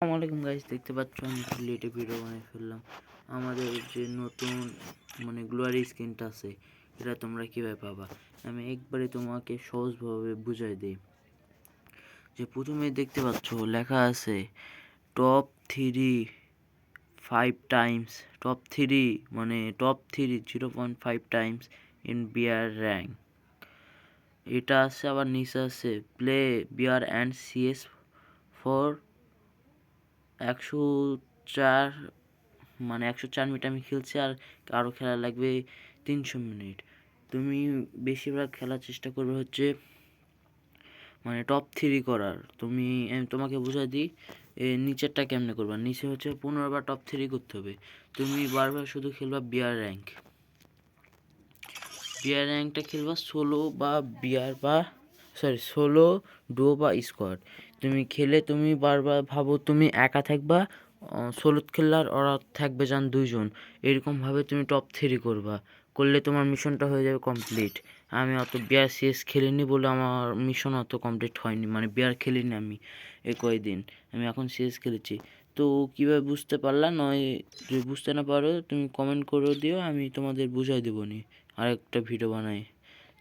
আসসালামু আলাইকুম গাইস দেখতে পাচ্ছ আমি লেটে ভিডিও বানিয়ে ফেললাম। আমাদের যে নতুন মানে গ্লোয়ারি স্কিনটা আছে, এটা তোমরা কীভাবে পাবা? আমি একবারে তোমাকে সহজভাবে বুঝাই দিই। যে প্রথমে দেখতে পাচ্ছ, লেখা আছে top three five times top three মানে top three zero point five times in bear rank এটা আছে, আবার নিচে আছে play bear and CS for একশো চার মানে একশো চার মিনিট আমি খেলছি আর আরও খেলা লাগবে তিনশো মিনিট। তুমি বেশিরভাগ খেলার চেষ্টা করবে হচ্ছে মানে টপ থ্রি করার। তুমি, আমি তোমাকে বুঝাই দিই নিচেরটা কেমনে করবা? নিচে হচ্ছে পনেরো বার টপ থ্রি করতে হবে। তুমি বারবার শুধু খেলবা বিয়ার র্যাঙ্ক বিয়ার র্যাঙ্কটা খেলবা ষোলো বা বিয়ার বা সরি ষোলো ডো বা স্কোয়াড তুমি খেলে, তুমি বারবার ভাবো, তুমি একা থাকবা ষোলো খেললার ওরা থাকবে যান দুইজন। এরকমভাবে তুমি টপ থ্রি করবা। করলে তোমার মিশনটা হয়ে যাবে কমপ্লিট আমি অত বিয়ার শেষ খেলিনি বলে আমার মিশন অত কমপ্লিট হয়নি। মানে বিয়ার খেলিনি আমি এ কয়দিন। আমি এখন শেষ খেলেছি। তো কীভাবে বুঝতে পারলা? নয়, যদি বুঝতে না পারো, তুমি কমেন্ট করে দিও, আমি তোমাদের বুঝাই দেবো নি। আরেকটা ভিডিও বানাই।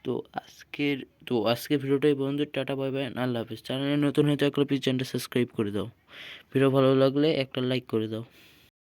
তো আজকের তো আজকের ভিডিওটাই এই পর্যন্ত টাটা বাই বাই আল্লাহ হাফিজ। চ্যানেলে নতুন হয়ে থাকলে প্লিজ চ্যানেলটা সাবস্ক্রাইব করে দাও। ভিডিও ভালো লাগলে একটা লাইক করে দাও।